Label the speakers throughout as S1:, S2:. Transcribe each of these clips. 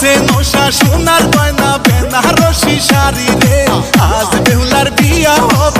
S1: আছে নশা সোনার গয়না বেনারসি শাড়ি রে। আজ বেহুলার বিয়া হবে।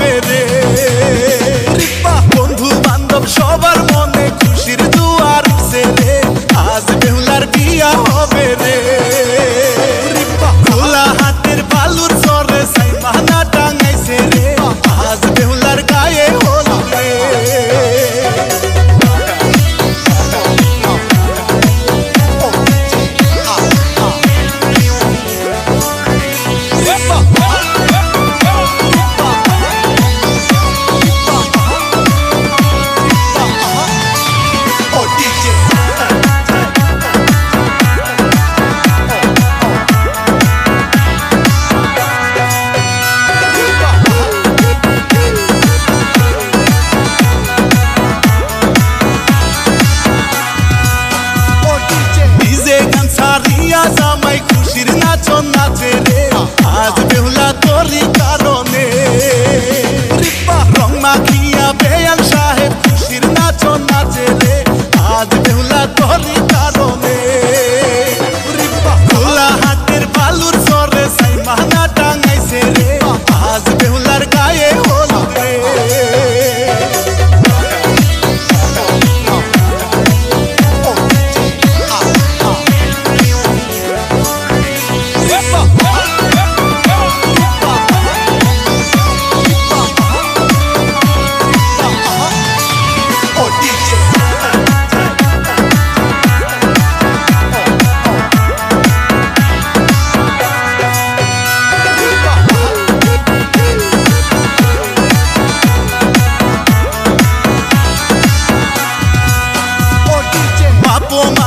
S1: lado e vem.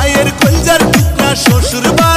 S1: মায়ের কলজার টুকরা শ্বশুর বা